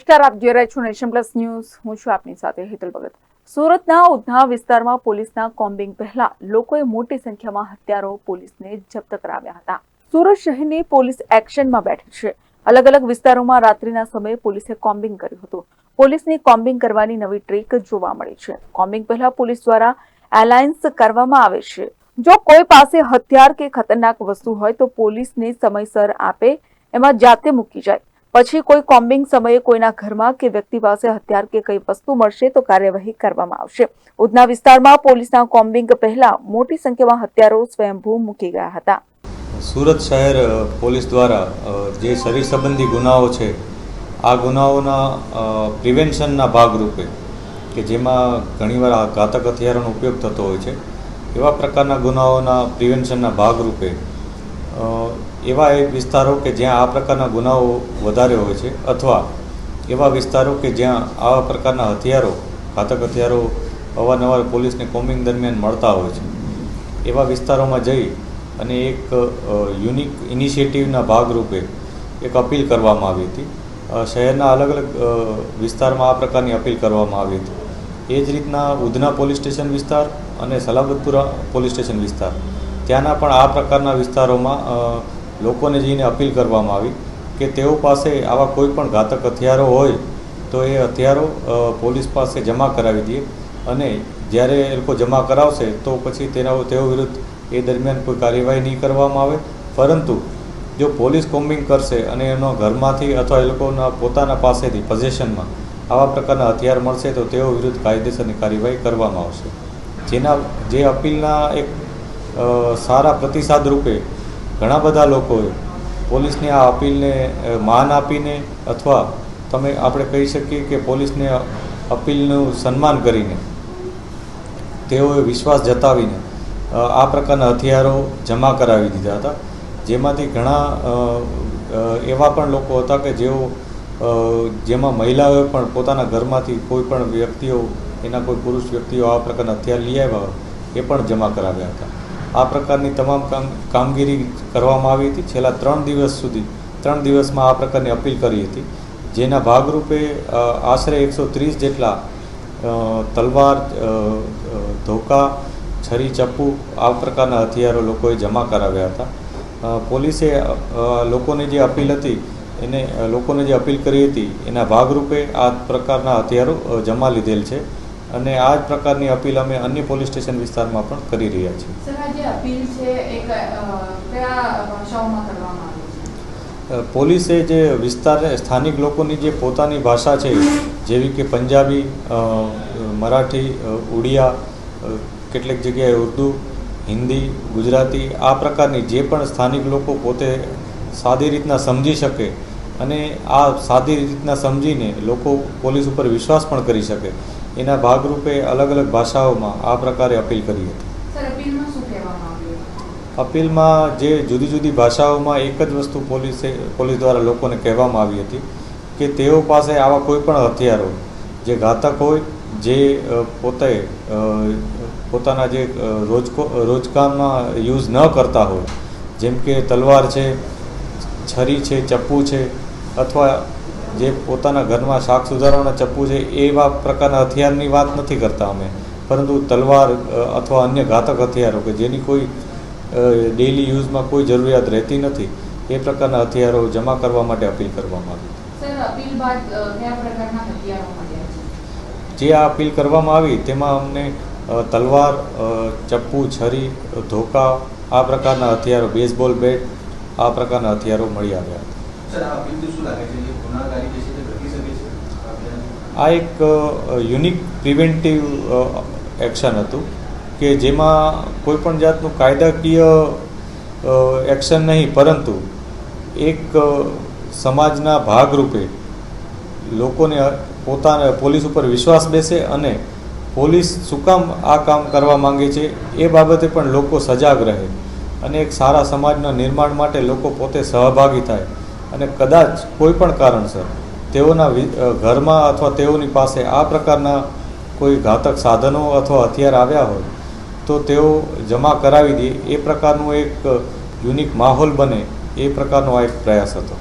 નમસ્કાર આપ જોઈ રહ્યા છો નેશન પ્લસ ન્યૂઝ. હું છું આપની સાથે હેતલ ભગત. સુરતના ઉધના વિસ્તારમાં પોલીસના કોમ્બિંગ પહેલા લોકોએ મોટી સંખ્યામાં હત્યારો પોલીસને જપ્ત કરાવ્યા હતા. સુરત શહેરની પોલીસ એક્શનમાં બેઠી છે. અલગ અલગ વિસ્તારોમાં રાત્રિના સમયે પોલીસે કોમ્બિંગ કર્યું હતું. પોલીસની કોમ્બિંગ કરવાની નવી ટ્રીક જોવા મળી છે. કોમ્બિંગ પહેલા પોલીસ દ્વારા એલાયન્સ કરવામાં આવે છે. જો કોઈ પાસે હથિયાર કે ખતરનાક વસ્તુ હોય તો પોલીસને સમયસર આપે, એમાં જાતે મૂકી જાય. પછી કોઈ કોમ્બિંગ સમયે કોઈના ઘરમાં કે વ્યક્તિ પાસે હથિયાર કે કઈ વસ્તુ મળશે તો કાર્યવાહી કરવામાં આવશે. ઉધના વિસ્તારમાં પોલીસના કોમ્બિંગ પહેલા મોટી સંખ્યામાં હથિયારો સ્વયંભૂ મૂકી ગયા હતા. સુરત શહેર પોલીસ દ્વારા જે શરીર સંબંધી ગુનાઓ છે, આ ગુનાઓના પ્રિવેન્શનના ભાગરૂપે કે જેમાં ઘણીવાર આ ઘાતક હથિયારોનો ઉપયોગ થતો હોય છે, એવા પ્રકારના ગુનાઓના પ્રિવેન્શનના ભાગરૂપે એવા એ વિસ્તારો કે જ્યાં આ પ્રકારના ગુનાઓ વધારે હોય છે અથવા એવા વિસ્તારો કે જ્યાં આવા પ્રકારના હથિયારો, ઘાતક હથિયારો અવારનવાર પોલીસને કોમ્બિંગ દરમિયાન મળતા હોય છે. એવા વિસ્તારોમાં જઈ અને એક યુનિક ઇનિશિયેટિવના ભાગરૂપે એક અપીલ કરવામાં આવી હતી. શહેરના અલગ અલગ વિસ્તારમાં આ પ્રકારની અપીલ કરવામાં આવી હતી. એ જ રીતના ઉધના પોલીસ સ્ટેશન વિસ્તાર અને સલાબતપુરા પોલીસ સ્ટેશન વિસ્તાર. ત્યાંના પણ આ પ્રકારના વિસ્તારોમાં લોકોને જઈને અપીલ કરવામાં આવી કે તેઓ પાસે આવા કોઈ પણ ઘાતક હથિયારો હોય તો એ હથિયારો પોલીસ પાસે જમા કરાવી દઈએ અને જ્યારે એ લોકો જમા કરાવશે તો પછી તેના તેઓ વિરુદ્ધ એ દરમિયાન કોઈ કાર્યવાહી નહીં કરવામાં આવે. પરંતુ જો પોલીસ કોમ્બિંગ કરશે અને એનો ઘરમાંથી અથવા એ લોકોના પોતાના પાસેથી પોઝેશનમાં આવા પ્રકારના હથિયાર મળશે તો તેઓ વિરુદ્ધ કાયદેસરની કાર્યવાહી કરવામાં આવશે. જેના, જે અપીલના એક સારા પ્રતિસાદ રૂપે ઘણા બધા લોકોએ પોલીસની આ અપીલને માન આપીને અથવા તમે આપણે કહી શકીએ કે પોલીસને અપીલનું સન્માન કરીને તેઓએ વિશ્વાસ જતાવીને આ પ્રકારના હથિયારો જમા કરાવી દીધા હતા. જેમાંથી ઘણા એવા પણ લોકો હતા કે જેઓ જેમાં મહિલાઓએ પણ પોતાના ઘરમાંથી કોઈ પણ વ્યક્તિઓ, એના કોઈ પુરુષ વ્યક્તિઓ આ પ્રકારના હથિયાર લઈ આવ્યા એ પણ જમા કરાવ્યા હતા. આ પ્રકારની તમામ કામ, કામગીરી કરવામાં આવી હતી. છેલ્લા ત્રણ દિવસ સુધી, ત્રણ દિવસમાં આ પ્રકારની અપીલ કરી હતી. જેના ભાગરૂપે આશરે એકસો ત્રીસ જેટલા તલવાર ધોકા, છરી, ચપ્પુ આ પ્રકારના હથિયારો લોકોએ જમા કરાવ્યા હતા. પોલીસે લોકોની જે અપીલ હતી, એને લોકોને જે અપીલ કરી હતી, એના ભાગરૂપે આ પ્રકારના હથિયારો જમા લીધેલ છે. અને આ જ પ્રકારની અપીલ અમે અન્ય પોલીસ સ્ટેશન વિસ્તારમાં પણ કરી રહ્યા છીએ. પોલીસે જે વિસ્તાર સ્થાનિક લોકોની જે પોતાની ભાષા છે જેવી કે પંજાબી મરાઠી ઉડિયા કેટલીક જગ્યાએ ઉર્દુ હિન્દી ગુજરાતી આ પ્રકારની જે પણ સ્થાનિક લોકો પોતે સાદી રીતના સમજી શકે અને આ સાદી રીતના સમજીને લોકો પોલીસ ઉપર વિશ્વાસ પણ કરી શકે. એના ભાગરૂપે અલગ અલગ ભાષાઓમાં આ પ્રકારે અપીલ કરી હતી. અપીલમાં જે જુદી જુદી ભાષાઓમાં એક જ વસ્તુ પોલીસે પોલીસ દ્વારા લોકોને કહેવામાં આવી હતી કે તેઓ પાસે આવા કોઈ પણ હથિયારો જે ઘાતક હોય જે પોતે પોતાના જે રોજકો રોજકામમાં યુઝ ન કરતા હોય જેમ કે તલવાર છે છરી છે ચપ્પુ છે અથવા જે પોતાના ઘરમાં શાક સુધારવાના ચપ્પુ છે એવા પ્રકારના હથિયારની વાત નથી કરતા અમે. પરંતુ તલવાર અથવા અન્ય ઘાતક હથિયારો કે જેની કોઈ ડેઇલી યુઝમાં કોઈ જરૂરિયાત રહેતી નથી એ પ્રકારના હથિયારો જમા કરવા માટે અપીલ કરવામાં આવી. જે આ અપીલ કરવામાં આવી તેમાં અમને તલવાર ચપ્પુ છરી ધોકા આ પ્રકારના હથિયારો બેઝબોલ બેટ આ પ્રકારના હથિયારો મળી આવ્યા. આ એક યુનિક પ્રિવેન્ટિવ એક્શન હતું કે જેમાં કોઈ પણ જાતનું કાયદાકીય એક્શન નહીં, પરંતુ એક સમાજના ભાગરૂપે લોકોને પોતાના પોલીસ ઉપર વિશ્વાસ બેસે અને પોલીસ શું કામ આ કામ કરવા માંગે છે એ બાબતે પણ લોકો સજાગ રહે અને એક સારા સમાજના નિર્માણ માટે લોકો પોતે સહભાગી થાય. અને કદાચ કોઈ પણ કારણસર તેઓના ઘરમાં અથવા તેઓની પાસે આ પ્રકારના કોઈ ઘાતક સાધનો અથવા હથિયાર આવ્યા હોય તો તેઓ જમા કરાવી દે. એ પ્રકારનું એક યુનિક માહોલ બને. એ પ્રકારનો આ એક પ્રયાસ હતો.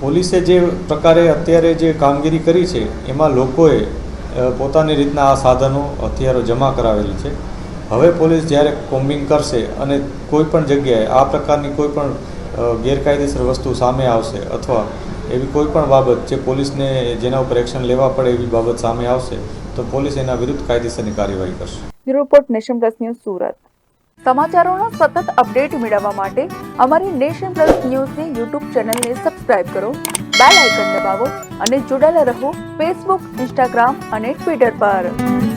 પોલીસે જે પ્રકારે અત્યારે જે કામગીરી કરી છે એમાં લોકોએ પોતાની રીતના આ સાધનો હથિયારો જમા કરાવેલી છે. હવે પોલીસ જ્યારે કોમ્બિંગ કરશે અને કોઈ પણ જગ્યાએ આ પ્રકારની કોઈ પણ ગેરકાયદેસર વસ્તુ સામે આવશે અથવા એવી કોઈ પણ બાબત જે પોલીસને જેના ઉપર એક્શન લેવા પડે એવી બાબત સામે આવશે, તો પોલીસ એના વિરુદ્ધ કાયદેસરની કાર્યવાહી કરશે. Report nation plus news Surat. સમાચારોના સતત અપડેટ મેળવવા માટે અમારી નેશન પ્લસ ન્યૂઝની યુટ્યુબ ચેનલને સબસ્ક્રાઇબ કરો, બેલ આઇકન દબાવો અને જોડાયેલા રહો ફેસબુક, ઇન્સ્ટાગ્રામ અને ટ્વિટર પર.